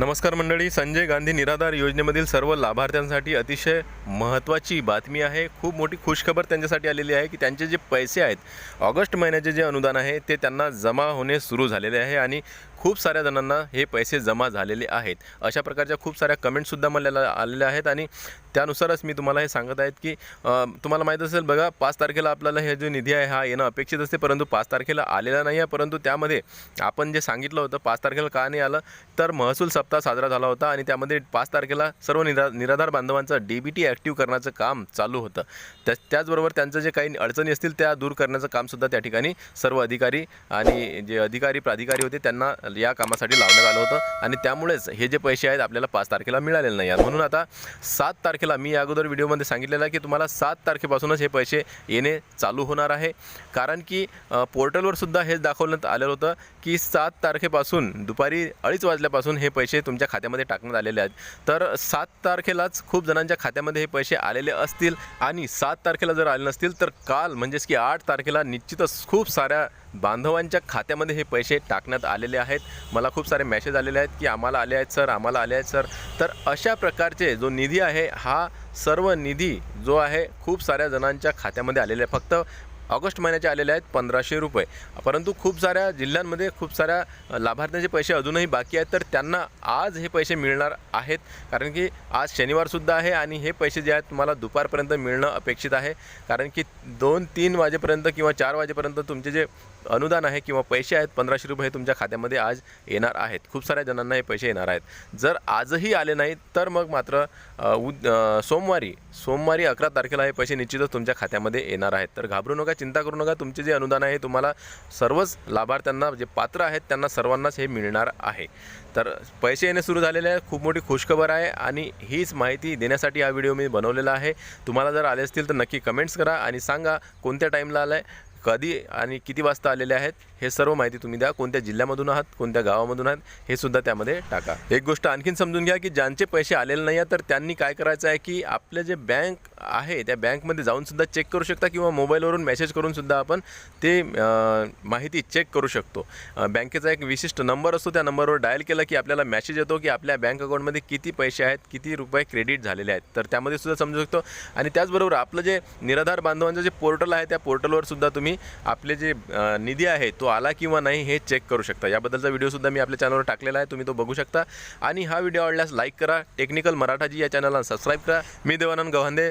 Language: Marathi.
नमस्कार मंडळी संजय गांधी निराधार योजनेमधील सर्व लाभार्थ्यांसाठी अतिशय महत्त्वाची बातमी आहे. खूप मोठी खुशखबर त्यांच्यासाठी आलेली आहे की त्यांचे जे पैसे आहेत ऑगस्ट महिन्याचे जे अनुदान आहे ते त्यांना जमा होणे सुरू झालेले आहे आणि खूप साऱ्या जणांना हे पैसे जमा झालेले आहेत. अशा प्रकारच्या खूप साऱ्या कमेंटसुद्धा मला आलेल्या आहेत आणि त्यानुसारच मी तुम्हाला हे सांगत आहेत की तुम्हाला माहीत असेल बघा पाच तारखेला आपल्याला हे जो निधी आहे हा येणं अपेक्षित असते परंतु पाच तारखेला आलेला नाही आहे. परंतु त्यामध्ये आपण जे सांगितलं होतं पाच तारखेला का नाही आलं तर महसूल सप्ताह साजरा झाला होता आणि त्यामध्ये पाच तारखेला सर्व निरा निराधार बांधवांचं डी बी टी ॲक्टिव्ह करण्याचं काम चालू होतं. त्या त्याचबरोबर त्यांचं जे काही अडचणी असतील त्या दूर करण्याचं कामसुद्धा त्या ठिकाणी सर्व अधिकारी आणि जे अधिकारी प्राधिकारी होते त्यांना या कामासाठी लावण्यात आलं होतं. आणि त्यामुळेच हे जे पैसे आहेत आपल्याला पाच तारखेला मिळालेले नाही आहेत. म्हणून आता सात तारखेला मी अगोदर व्हिडिओमध्ये सांगितलेलं आहे की तुम्हाला सात तारखेपासूनच हे पैसे येणे चालू होणार आहे. कारण की पोर्टलवर सुद्धा हेच दाखवण्यात आलेलं होतं की सात तारखेपासून दुपारी अडीच वाजल्यापासून हे पैसे तुमच्या खात्यामध्ये टाकण्यात आलेले आहेत. तर सात तारखेलाच खूप जणांच्या खात्यामध्ये हे पैसे आलेले असतील आणि सात तारखेला जर आले नसतील तर काल म्हणजेच की आठ तारखेला निश्चितच खूप साऱ्या बांधवांच्या खात्यामध्ये हे पैसे टाकण्यात आलेले आहेत. मला खूप सारे मेसेज आलेले आहेत की आम्हाला आले आहेत सर आम्हाला आले आहेत सर तर अशा प्रकारचे जो निधी आहे हा सर्व निधी जो आहे खूप साऱ्या जणांच्या खात्यामध्ये आलेले आहे. फक्त ऑगस्ट महिन्याचे आलेले आहेत पंधराशे रुपये. परंतु खूप साऱ्या जिल्ह्यांमध्ये खूप साऱ्या लाभार्थ्यांचे पैसे अजूनही बाकी आहेत. तर त्यांना आज हे पैसे मिळणार आहेत. कारण की आज शनिवारसुद्धा आहे आणि हे पैसे जे आहेत तुम्हाला दुपारपर्यंत मिळणं अपेक्षित आहे. कारण की दोन तीन वाजेपर्यंत किंवा चार वाजेपर्यंत तुमचे जे अनुदान आहे किंवा पैसे आहेत पंधराशे रुपये हे तुमच्या खात्यामध्ये आज येणार आहेत. खूप साऱ्या जणांना हे पैसे येणार आहेत. जर आजही आले नाहीत तर मग मात्र उद सोमवारी सोमवारी अकरा तारखेला हे पैसे निश्चितच तुमच्या खात्यामध्ये येणार आहेत. तर घाबरू नका चिंता करू नका. तुमचे जे अनुदान आहे तुम्हाला सर्वच लाभार्थ्यांना जे पात्र आहेत त्यांना सर्वांनाच हे मिळणार आहे. तर पैसे येणे सुरू झालेले आहे. खूप मोठी खुशखबर आहे आणि हीच माहिती देण्यासाठी हा व्हिडिओ मी बनवलेला आहे. तुम्हाला जर आले असतील तर नक्की कमेंट्स करा आणि सांगा कोणत्या टाईमला आलं आहे कधी आणि किती वाजता आलेले आहेत हे सर्व माहिती तुम्ही द्या. कोणत्या जिल्ह्यामधून आहात कोणत्या गावामधून आहात हे सुद्धा त्यामध्ये टाका. एक गोष्ट आणखीन समजून घ्या की ज्यांचे पैसे आलेले नाही आहेत तर त्यांनी काय करायचं आहे की आपले जे बँक आहे त्या बँकमध्ये जाऊनसुद्धा चेक करू शकता किंवा मोबाईलवरून मेसेज करूनसुद्धा आपण ते माहिती चेक करू शकतो. बँकेचा एक विशिष्ट नंबर असतो त्या नंबरवर डायल केला की आपल्याला मेसेज येतो की आपल्या बँक अकाउंटमध्ये किती पैसे आहेत किती रुपये क्रेडिट झालेले आहेत. तर त्यामध्ये सुद्धा समजू शकतो. आणि त्याचबरोबर आपलं जे निराधार बांधवांचं जे पोर्टल आहे त्या पोर्टलवर सुद्धा तुम्ही आपले जे निधी आहे तो आला किंवा नाही हे चेक करू शकता. याबद्दलचा व्हिडिओसुद्धा मी आपल्या चॅनलवर टाकलेला आहे तुम्ही तो बघू शकता. आणि हा व्हिडिओ आवडल्यास लाईक करा. टेक्निकल मराठाजी या चॅनलला सबस्क्राईब करा. मी देवानंद गव्हांदे